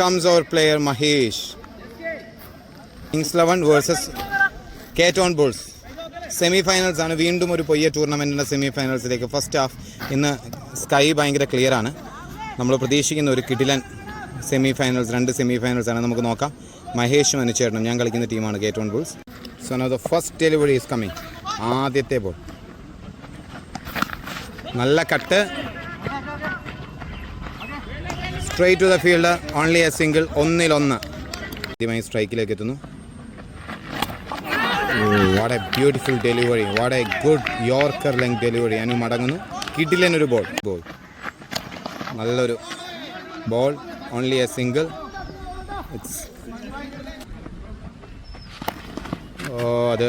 comes our player Mahesh. Kings 11 versus Caton Bulls. Semi finals ആണ്. വീണ്ടും ഒരു പൊയ്യ ടൂർണമെന്റിന്റെ സെമി ഫൈനൽസിലേക്ക് ഫസ്റ്റ് ഹാഫ് ഇന്ന് സ്കൈ ഭയങ്കര ക്ലിയർ ആണ്. നമ്മൾ പ്രതീക്ഷിക്കുന്ന ഒരു കിടിലൻ സെമി ഫൈനൽസ് രണ്ട് സെമി ഫൈനൽസ് ആണ്. നമുക്ക് നോക്കാം. മഹേഷും അനുചേട്ടനും ഞാൻ കളിക്കുന്ന ടീമാണ് Caton Bulls so now the first delivery is coming ആദ്യത്തെ ബോൾ നല്ല cut straight to the field only a single ഒന്നിലൊന്ന്. ആദ്യമായി സ്ട്രൈക്കിലേക്ക് എത്തുന്നു. What a beautiful delivery what a good yorker length delivery Anu മടങ്ങുന്നു. കിട്ടില്ലെന്നൊരു ബോൾ ബോൾ നല്ലൊരു ball only a single ഓ അത്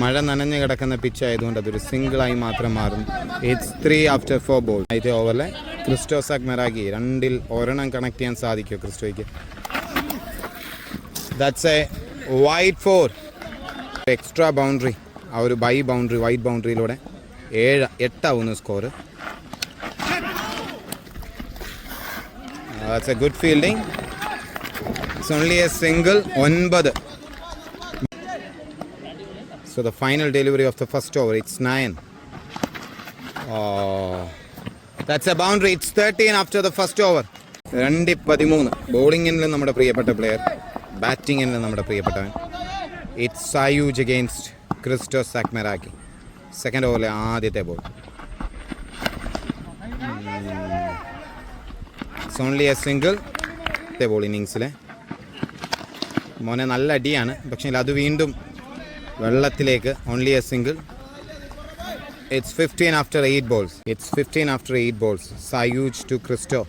മഴ നനഞ്ഞു കിടക്കുന്ന പിച്ച് ആയതുകൊണ്ട് അതൊരു സിംഗിളായി മാത്രം മാറും. It's three after four ball ആദ്യത്തെ ഓവറിലെ ക്രിസ്റ്റോ സാക് മെറാഗി രണ്ടിൽ ഒരെണ്ണം കണക്ട് ചെയ്യാൻ സാധിക്കും ക്രിസ്റ്റോയ്ക്ക്? That's a wide four extra boundary ആ ഒരു ബൈ ബൗണ്ടറി വൈറ്റ് ബൗണ്ടറിയിലൂടെ ഏഴ് എട്ടാവുന്നു score that's a good fielding it's only a single ഒൻപത്. So the final delivery of the first over, it's 9. Oh, that's a boundary. It's 13 after the first over. രണ്ട് പതിമൂന്ന്. ബോളിങ്ങിൽ നമ്മുടെ പ്രിയപ്പെട്ട player ബാറ്റിങ്ങിൽ നമ്മുടെ പ്രിയപ്പെട്ടവൻ. ഇറ്റ്സ് സായൂജ് അഗെയിൻസ്റ്റ് ക്രിസ്റ്റോ സാക്മെറാക്കി സെക്കൻഡ് ഓവറിലെ ആദ്യത്തെ ball only a single ball ഇന്നിങ്സിലെ മോനെ നല്ല അടിയാണ്. പക്ഷേ അത് വീണ്ടും വെള്ളത്തിലേക്ക് only a single it's fifteen after eight balls it's fifteen after eight balls Sayooj to Christo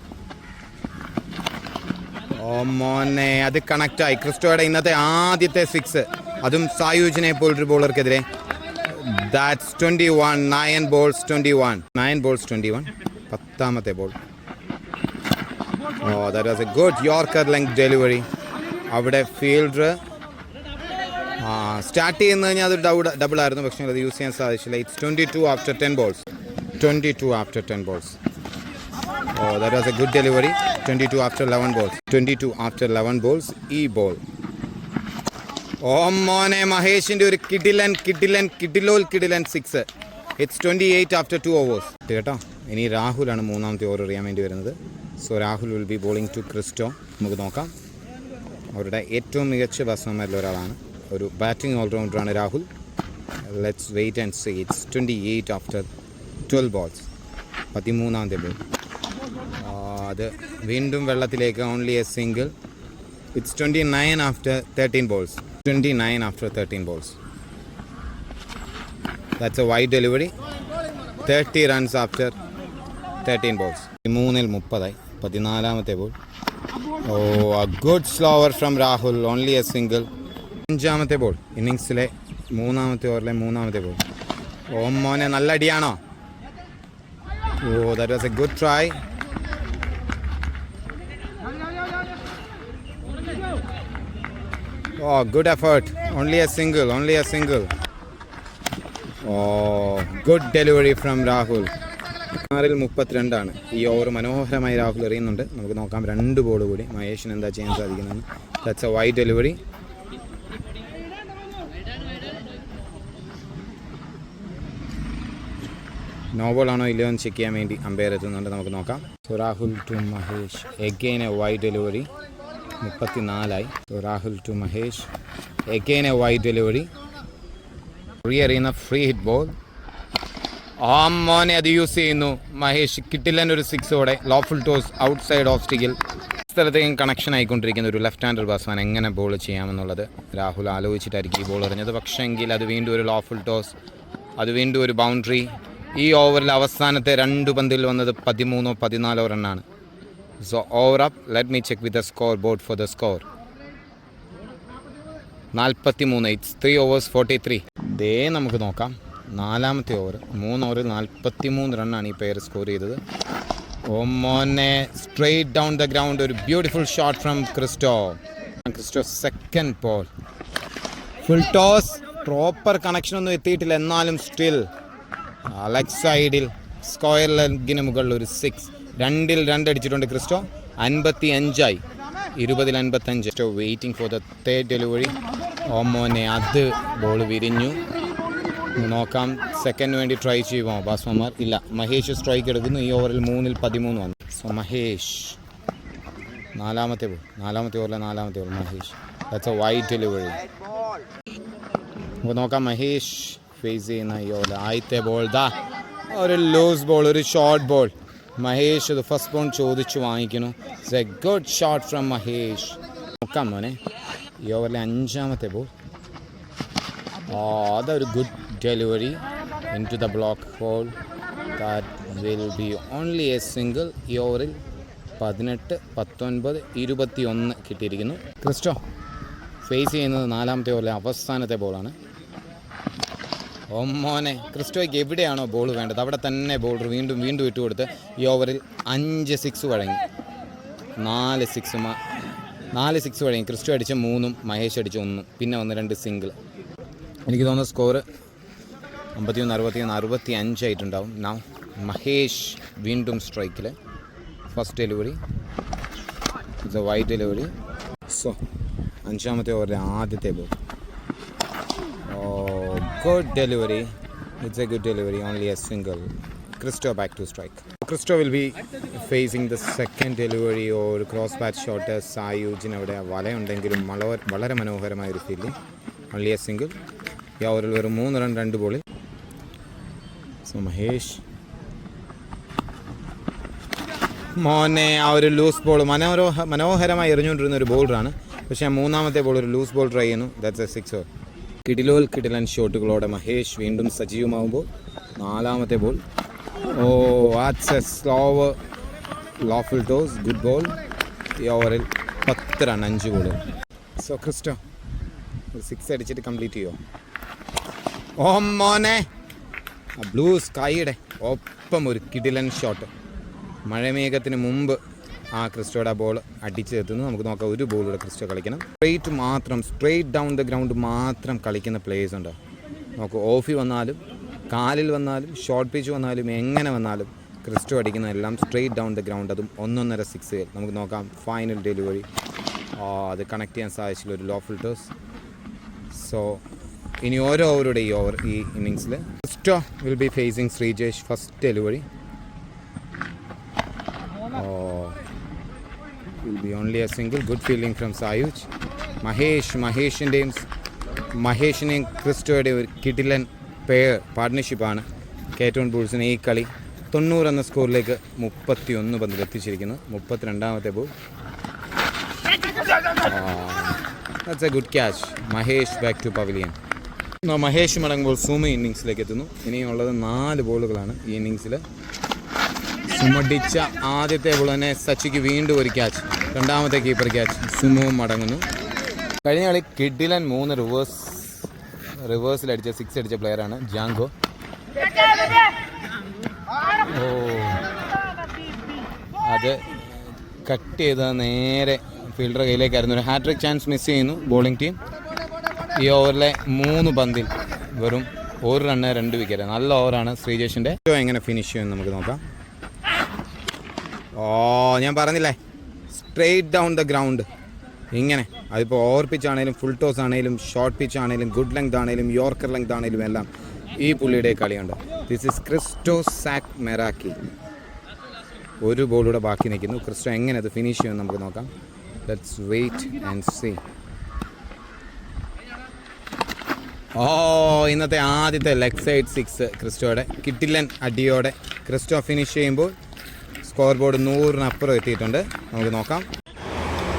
ഓ മോനെ അത് കണക്റ്റായി ക്രിസ്റ്റോയുടെ ഇന്നത്തെ ആദ്യത്തെ സിക്സ് അതും സായൂജിനെ പോലൊരു ബോളർക്കെതിരെ that's twenty one nine balls twenty one nine balls twenty one പത്താമത്തെ ball oh that was a good yorker length delivery അവിടെ fielder start ചെയ്യുന്നത് കഴിഞ്ഞാൽ അത് ഡൗ ഡബിൾ ആയിരുന്നു. പക്ഷേ അത് യൂസ് ചെയ്യാൻ സാധിച്ചില്ല. It's twenty two after ten balls twenty two after ten balls oh that was a good delivery twenty two after eleven balls twenty two after eleven balls ഈ ball ഓം മോനെ മഹേഷിന്റെ ഒരു കിഡിലൻ കിഡിലൻ കിഡിലോൽ കിഡിലൻ six it's twenty eight after two overs കേട്ടോ ഇനി രാഹുലാണ് മൂന്നാമത്തെ ഓവർ എറിയാൻ വേണ്ടി വരുന്നത്. So Rahul will be bowling to Christo നമുക്ക് നോക്കാം. അവരുടെ ഏറ്റവും മികച്ച ബാറ്റ്സ്മാൻമാരിൽ ഒരാളാണ്. ഒരു batting ഓൾറൗണ്ടറാണ് Rahul. Let's wait and see it's twenty eight after twelve balls പതിമൂന്നാമത്തെ ബോൾ അത് വീണ്ടും വെള്ളത്തിലേക്ക് only a single it's twenty nine after thirteen balls twenty nine after thirteen balls that's a wide delivery thirty runs after thirteen balls മൂന്നിൽ മുപ്പതായി. പതിനാലാമത്തെ ball oh a good slower from Rahul only a single അഞ്ചാമത്തെ ball ഇന്നിങ്സിലെ മൂന്നാമത്തെ ഓവറിലെ മൂന്നാമത്തെ ball ഓം മോനെ നല്ല അടിയാണോ? ഓ that was a good try oh good effort only a single only a single oh good delivery from Rahul ആറിൽ മുപ്പത്തിരണ്ടാണ്. ഈ ഓവർ മനോഹരമായി രാഹുൽ എറിയുന്നുണ്ട്. നമുക്ക് നോക്കാം രണ്ട് ബോൾ കൂടി. മഹേഷിന് എന്താ ചെയ്യാൻ സാധിക്കുന്നതെന്ന്. That's a wide delivery no ball ആണോ ഇല്ലയോ എന്ന് ചെക്ക് ചെയ്യാൻ വേണ്ടി അമ്പയർ എത്തുന്നുണ്ട്. നമുക്ക് നോക്കാം. Rahul to Mahesh. Again a wide delivery മുപ്പത്തിനാലായി. So Rahul to Mahesh. Again a wide delivery free എറിയുന്ന ഫ്രീ ഹിറ്റ് ബോൾ ആ മോനെ അത് യൂസ് ചെയ്യുന്നു. മഹേഷ് കിട്ടില്ലൻ ഒരു സിക്സോടെ low full toss outside off സ്റ്റിക്കിൽ സ്ഥലത്തേക്കും കണക്ഷൻ ആയിക്കൊണ്ടിരിക്കുന്ന ഒരു ലെഫ്റ്റ് ഹാൻഡർ ബാറ്റ്സ്മാൻ എങ്ങനെ ബോൾ ചെയ്യാമെന്നുള്ളത് രാഹുൽ ആലോചിച്ചിട്ടായിരിക്കും ഈ ബോൾ എറിഞ്ഞത്. പക്ഷേ എങ്കിൽ അത് വീണ്ടും ഒരു ലോഫുൾ ടോസ് അത് വീണ്ടും ഒരു ബൗണ്ടറി ഈ ഓവറിൽ അവസാനത്തെ രണ്ട് പന്തിൽ വന്നത് പതിമൂന്നോ പതിനാലോ റണ്ണാണ്. So over up let me check with the score board for the score നാൽപ്പത്തി മൂന്ന് it's three overs forty three ദേ നമുക്ക് നോക്കാം. നാലാമത്തെ ഓവർ മൂന്ന് ഓവറിൽ നാൽപ്പത്തി മൂന്ന് റണ്ണാണ് ഈ പേര് സ്കോർ ചെയ്തത്. ഓമോനെ മോനെ സ്ട്രെയിറ്റ് ഡൗൺ ദ ഗ്രൗണ്ട് ഒരു beautiful shot from Christo Christo second ball full toss proper കണക്ഷനൊന്നും എത്തിയിട്ടില്ല. എന്നാലും സ്റ്റിൽ ലെഗ് സൈഡിൽ സ്ക്വയർ ലെഗിന് മുകളിൽ ഒരു സിക്സ് രണ്ടിൽ രണ്ടടിച്ചിട്ടുണ്ട് ക്രിസ്റ്റോ. അൻപത്തി അഞ്ചായി ഇരുപതിൽ അൻപത്തഞ്ച് waiting for the third delivery ഓമോനെ അത് ബോൾ വിരിഞ്ഞു. നോക്കാം. സെക്കൻഡ് വേണ്ടി ട്രൈ ചെയ്യുമോ ബാസ്മമാർ ഇല്ല. മഹേഷ് സ്ട്രൈക്ക് എടുക്കുന്നു. ഈ ഓവറിൽ മൂന്നിൽ പതിമൂന്ന് വന്നു. സോ മഹേഷ്. നാലാമത്തെ ബോൾ നാലാമത്തെ ഓവറിലെ നാലാമത്തെ ball Mahesh. That's a wide delivery നോക്കാം മഹേഷ്. ഫേസ് ചെയ്യുന്ന ഓവർ ആദ്യത്തെ ബോൾ ദാ. ഒരു ലൂസ് ബോൾ ഒരു ഷോർട്ട് ബോൾ മഹേഷ് ഇത് ഫസ്റ്റ് ബോൾ ചോദിച്ചു വാങ്ങിക്കുന്നു. It's a good shot from Mahesh. നോക്കാം മോനെ. ഈ ഓവറിലെ അഞ്ചാമത്തെ ബോൾ അതൊരു good delivery into the block hole that will be only a single ഈ ഓവറിൽ പതിനെട്ട് പത്തൊൻപത് ഇരുപത്തി ഒന്ന് കിട്ടിയിരിക്കുന്നു. ക്രിസ്റ്റോ ഫേസ് ചെയ്യുന്നത് നാലാമത്തെ ഓവറിലെ അവസാനത്തെ ബോളാണ് ഒമ്മോനെ ക്രിസ്റ്റോയ്ക്ക് എവിടെയാണോ ബോൾ വേണ്ടത്? അവിടെ തന്നെ ബോളർ വീണ്ടും വീണ്ടും ഇട്ടുകൊടുത്ത് ഈ ഓവറിൽ അഞ്ച് സിക്സ് വഴങ്ങി. നാല് സിക്സ് നാല് സിക്സ് വഴങ്ങി. ക്രിസ്റ്റോ അടിച്ച മൂന്നും മഹേഷ് അടിച്ച ഒന്നും. പിന്നെ വന്ന് രണ്ട് സിംഗിൾ എനിക്ക് തോന്നുന്ന സ്കോർ അമ്പത്തിയൊന്ന് അറുപത്തിയൊന്ന് അറുപത്തി അഞ്ചായിട്ടുണ്ടാവും നാം മഹേഷ് വീണ്ടും സ്ട്രൈക്കിൽ first delivery it's wide delivery so അഞ്ചാമത്തെ ഓവറിലെ ആദ്യത്തെ ball good delivery it's a good delivery only a single Christo back to strike Christo will be facing the second delivery or cross bat shot സായൂജിന് അവിടെ വലയുണ്ടെങ്കിലും വളരെ വളരെ മനോഹരമായ ഒരു feeling only a single ഈ ഓവറിൽ വെറും മൂന്ന് റൺ രണ്ട് ബോളിൽ സോ മഹേഷ്. മോനെ ആ ഒരു ലൂസ് ബോൾ മനോരോഹ മനോഹരമായി എറിഞ്ഞുകൊണ്ടിരുന്ന ഒരു ബോളറാണ് പക്ഷേ മൂന്നാമത്തെ ബോൾ ഒരു ലൂസ് ബോൾ ട്രൈ ചെയ്യുന്നു. ദാറ്റ്സ് എ സിക്സ് ഓവർ കിടിലോൽ കിടിലൻ ഷോട്ടുകളോടെ മഹേഷ് വീണ്ടും സജീവമാകുമ്പോൾ നാലാമത്തെ ball. Oh that's a slow low full toss good ball ഈ ഓവറിൽ പത്ത് റൺ അഞ്ച് ബോൾ സോ ക്രിസ്റ്റോ സിക്സ് അടിച്ചിട്ട് കംപ്ലീറ്റ് ചെയ്യോ? ഓ മോനെ. ബ്ലൂ സ്കൈയുടെ ഒപ്പം ഒരു കിടിലൻ ഷോട്ട് മഴമേഘത്തിന് മുമ്പ് ആ ക്രിസ്റ്റോയുടെ ബോൾ അടിച്ചെത്തുന്നു നമുക്ക് നോക്കാം ഒരു ബോളിലൂടെ ക്രിസ്റ്റോ കളിക്കണം. സ്ട്രെയിറ്റ് മാത്രം സ്ട്രെയിറ്റ് ഡൗൺ ദ ഗ്രൗണ്ട് മാത്രം കളിക്കുന്ന പ്ലേയേഴ്സ് ഉണ്ട്. നോക്കൂ ഓഫി വന്നാലും കാലിൽ വന്നാലും ഷോർട്ട് പിച്ച് വന്നാലും എങ്ങനെ വന്നാലും ക്രിസ്റ്റോ അടിക്കുന്ന എല്ലാം ഡൗൺ ദ ഗ്രൗണ്ട് അതും ഒന്നൊന്നര സിക്സ് നമുക്ക് നോക്കാം ഫൈനൽ ഡെലിവറി അത് കണക്ട് ചെയ്യാൻ സാധിച്ചില്ല ഒരു ലോ ഫിൽട്ടേഴ്സ് സോ ഇനി ഓരോ ഓവറുടെ ഈ ഓവർ ഈ ഇന്നിങ്സിൽ Christo will be facing Sreejesh first delivery will be only a single good fielding from Sayooj Mahesh മഹേഷിന്റെയും മഹേഷിനെയും ക്രിസ്റ്റോയുടെയും ഒരു കിടിലൻ പെയർ പാർട്ട്ണർഷിപ്പാണ് കേറ്റോൺ ബുൾസിനെ ഈ കളി തൊണ്ണൂറ് എന്ന സ്കോറിലേക്ക് മുപ്പത്തി ഒന്ന് പന്തിൽ എത്തിച്ചിരിക്കുന്നു. മുപ്പത്തിരണ്ടാമത്തെ ball that's a good catch Mahesh back to pavilion Mahesh മടങ്ങുമ്പോൾ സുമ ഇന്നിങ്സിലേക്ക് എത്തുന്നു. ഇനിയുള്ളത് നാല് ബോളുകളാണ് ഈ ഇന്നിങ്സിൽ സുമടിച്ച ആദ്യത്തെ ബോൾ സച്ചിക്ക് വീണ്ടും ഒരു ക്യാച്ച്. രണ്ടാമത്തെ കീപ്പർ ക്യാച്ച്. സുമുവും മടങ്ങുന്നു. കഴിഞ്ഞ കളി കിഡിലൻ മൂന്ന് റിവേഴ്സ് റിവേഴ്സിൽ അടിച്ച സിക്സ് അടിച്ച പ്ലെയറാണ് ജാങ്കോ. ഓ. അത് കട്ട് ചെയ്ത നേരെ ഫീൽഡർ കയ്യിലേക്കായിരുന്നു. ഒരു ഹാട്രിക് ചാൻസ് മിസ് ചെയ്യുന്നു ബോളിംഗ് ടീം ഈ ഓവറിലെ മൂന്ന് പന്തിൽ വെറും ഒരു റണ്ണ് രണ്ട് വിക്കറ്റ് നല്ല ഓവറാണ് ശ്രീജേഷിന്റെ എങ്ങനെ ഫിനിഷ് ചെയ്യുമെന്ന് നമുക്ക് നോക്കാം. ഓ ഞാൻ പറഞ്ഞില്ലേ? സ്ട്രെയിറ്റ് ഡൗൺ ദ ഗ്രൗണ്ട് ഇങ്ങനെ. അതിപ്പോൾ ഓവർ പിച്ച് ആണെങ്കിലും ഫുൾ ടോസ് ആണെങ്കിലും ഷോർട്ട് പിച്ച് ആണെങ്കിലും ഗുഡ് ലെങ്ത് ആണെങ്കിലും യോർക്കർ ലെങ്ത് ആണെങ്കിലും എല്ലാം ഈ പുള്ളിയുടെ കളിയുണ്ട്. This is Christo Zak Meraki ഒരു ബോളൂടെ ബാക്കി നിൽക്കുന്നു. ക്രിസ്റ്റോ എങ്ങനെ അത് ഫിനിഷ് ചെയ്യുമെന്ന് നമുക്ക് നോക്കാം. ലെറ്റ്സ് വെയിറ്റ് ആൻഡ് സീ ഓ ഇന്നത്തെ ആദ്യത്തെ ലെഗ് സൈഡ് സിക്സ് ക്രിസ്റ്റോയുടെ കിട്ടില്ലൻ അടിയോടെ ക്രിസ്റ്റോ ഫിനിഷ് ചെയ്യുമ്പോൾ സ്കോർ ബോർഡ് നൂറിനപ്പുറം എത്തിയിട്ടുണ്ട്. നമുക്ക് നോക്കാം.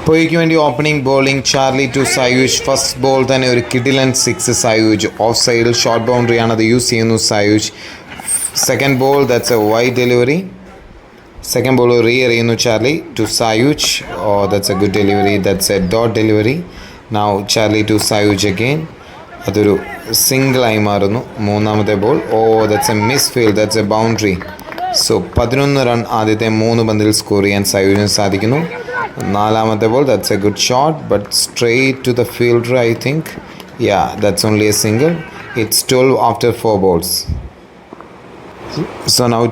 പൊയ്ക്ക് വേണ്ടി opening bowling Charlie to Sayooj first ball തന്നെ ഒരു കിഡിലൻ സിക്സ് സയൂജ് ഓഫ് സൈഡിൽ ഷോർട്ട് ബൗണ്ടറി ആണ് അത് യൂസ് ചെയ്യുന്നു Sayooj second ball that's a wide delivery second ball re എറിയുന്നു Charlie to Sayooj oh that's a good delivery that's a dot delivery now Charlie to Sayooj again അതൊരു സിംഗിളായി മാറുന്നു. മൂന്നാമത്തെ ball oh that's a misfield that's a boundary so പതിനൊന്ന് run ആദ്യത്തെ മൂന്ന് പന്തിൽ score ചെയ്യാൻ സയൂജിന് സാധിക്കുന്നു. നാലാമത്തെ ball that's a good shot but straight to the fielder I think yeah that's only a single it's twelve after four balls so now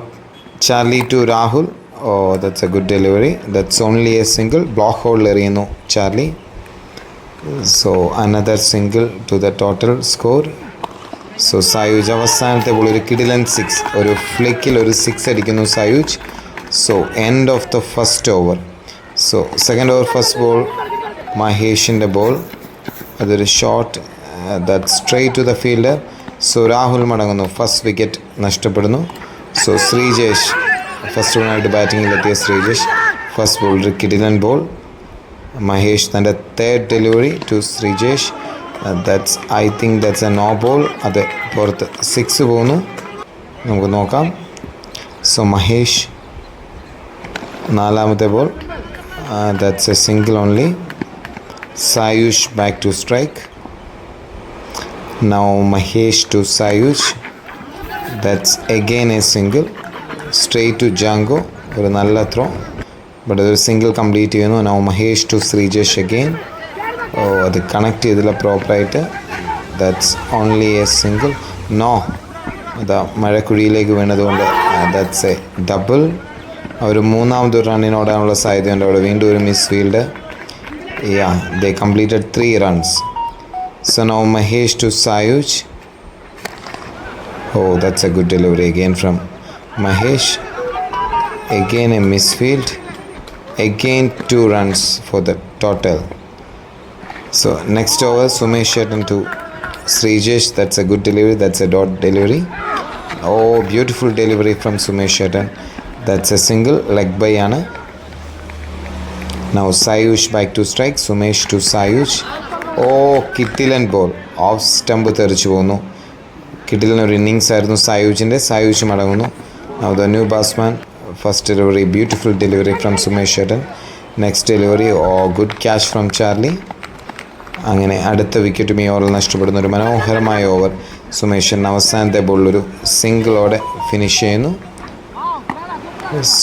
Charlie to Rahul oh that's a good delivery that's only a single block ഹോളിൽ എറിയുന്നു Charlie so another single to the total score so Sayooj അവസാനത്തെ ball ഒരു കിഡിലൻ six ഒരു ഫ്ലിക്കിൽ ഒരു six അടിക്കുന്നു Sayuj so end of the first over so second over first ball മഹേഷിന്റെ ball അതൊരു shot that straight to the fielder so Rahul മടങ്ങുന്നു. First wicket നഷ്ടപ്പെടുന്നു. സോ ശ്രീജേഷ് ഫസ്റ്റ് ബോളിനായിട്ട് ബാറ്റിങ്ങിലെത്തിയ ശ്രീജേഷ് ഫസ്റ്റ് ബോൾ ഒരു കിഡിലൻ ബോൾ മഹേഷ് തന്റെ third delivery to Sreejesh that's I think that's a no ball അത് പുറത്ത് സിക്സ് പോകുന്നു. നമുക്ക് നോക്കാം. സോ മഹേഷ് നാലാമത്തെ ball that's a single only Sayush back to strike now Mahesh to Sayush. That's again a single straight to Jango ഒരു നല്ല throw but അതൊരു single complete ചെയ്യുന്നു. Now Mahesh to Sreejesh again oh അത് connect ചെയ്തില്ല പ്രോപ്പറായിട്ട് that's only a single no അതാ മഴക്കുഴിയിലേക്ക് വീണതുകൊണ്ട് ദാറ്റ്സ് എ ഡബിൾ ഒരു മൂന്നാമതൊരു റണ്ണിനോടാനുള്ള സാധ്യതയുണ്ട് അവിടെ. വീണ്ടും ഒരു misfield yeah they completed three runs so now Mahesh to Sayooj oh that's a good delivery again from Mahesh again Again a misfield. Again two runs for the total. So next over Sumesh Shetty to Srijesh. That's a good delivery. That's a dot delivery. Oh, beautiful delivery from Sumesh Shetty. That's a single leg by Anna. Now Sayush back to strike. Sumesh to Sayush. Oh, കിട്ടിലൻ ball. Off stump തെറിച്ചു പോകുന്നു കിട്ടിലൻ ഒരു innings ആയിരുന്നു സായുജിന്റെ സായുജ് മടങ്ങുന്നു now the new batsman first delivery beautiful delivery from Sumesh ചേട്ടൻ next delivery ഓ good catch from Charlie അങ്ങനെ അടുത്ത വിക്കറ്റും ഈ ഓവറിൽ നഷ്ടപ്പെടുന്ന ഒരു മനോഹരമായ ഓവർ സുമേഷൻ അവസാനത്തെ ബോളിലൊരു സിംഗിളോടെ ഫിനിഷ് ചെയ്യുന്നു.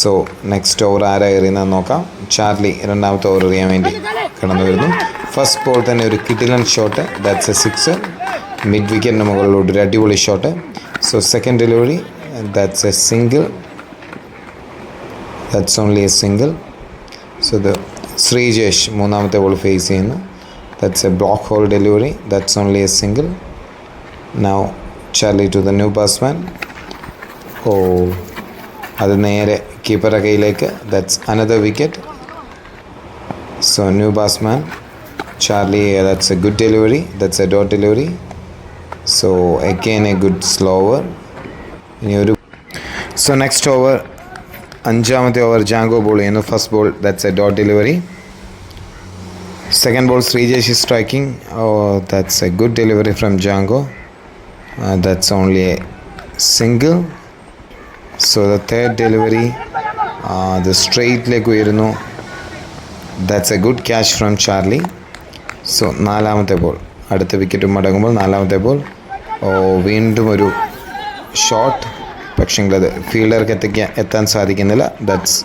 സോ നെക്സ്റ്റ് ഓവർ ആരാ എറിയുന്നത് നോക്കാം. ചാർലി രണ്ടാമത്തെ ഓവർ എറിയാൻ വേണ്ടി കടന്നു വരുന്നു. ഫസ്റ്റ് ബോൾ തന്നെ ഒരു കിഡിലൻ shot that's a six mid വിക്കറ്റിന് മുകളിലോട്ട് ഒരു അടിപൊളി shot so second delivery that's a single that's only a single so the Sreejesh മൂന്നാമത്തെ ബോൾ ഫേസ് ചെയ്യുന്നു. That's a block hole delivery that's only a single now Charlie to the new batsman oh അത് നേരെ കീപ്പറുടെ കയ്യിലേക്ക്. That's another wicket so new batsman Charlie that's a good delivery that's a dot delivery so again a good slower ഇനി ഒരു so next over അഞ്ചാമത്തെ over Django ball ചെയ്യുന്നു first ball that's a dot delivery second ball Sreejesh is striking. Oh that's a good delivery from Django. Uh, that's only a single. So the third delivery അത് സ്ട്രെയിറ്റിലേക്ക് ഉയരുന്നു. That's a good catch from Charlie so നാലാമത്തെ ball അടുത്ത wicket മടങ്ങുമ്പോൾ നാലാമത്തെ ball ഓ വീണ്ടും ഒരു shot പക്ഷെങ്കിൽ അത് ഫീൽഡർക്ക് എത്തിക്കാൻ എത്താൻ സാധിക്കുന്നില്ല. That's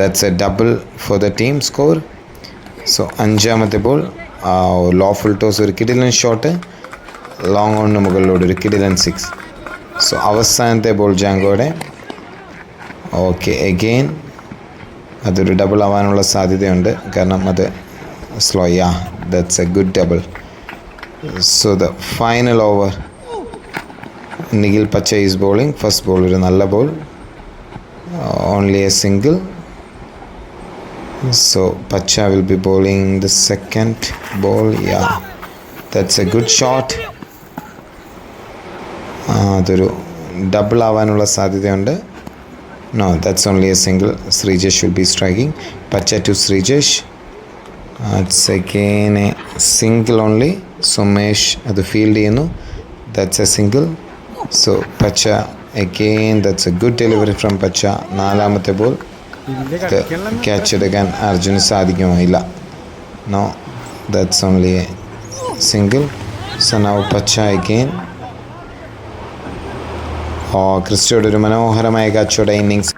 that's a double four the team score so അഞ്ചാമത്തെ ബോൾ ലോഫുൾ ടോസ് ഒരു കിഡിലൻ ഷോട്ട് ലോങ് ഓണിന് മുകളിലൂടെ ഒരു കിഡിലൻ സിക്സ് സോ അവസാനത്തെ ബോൾ ജാങ്കോയുടെ ഓക്കെ എഗെയിൻ അതൊരു ഡബിൾ ആവാനുള്ള സാധ്യതയുണ്ട്. കാരണം അത് slow yeah that's a good double so the final over Nikhil Pacha is bowling first ball ഒരു നല്ല ball only a single so Pacha will be bowling the second ball. Yeah, that's a good shot. അതൊരു double ആവാനുള്ള സാധ്യതയുണ്ട്. No that's only a single Sreejesh will be striking Pacha to Sreejesh it's again a single only Sumesh അത് field ചെയ്യുന്നു. That's a single so Pacha again that's a good delivery from Pacha നാലാമത്തെ ball catch എടുക്കാൻ അർജുന് സാധിക്കുമായില്ല no that's only a single so now Pacha again ക്രിസ്റ്റോയുടെ ഒരു മനോഹരമായ കച്ചവട innings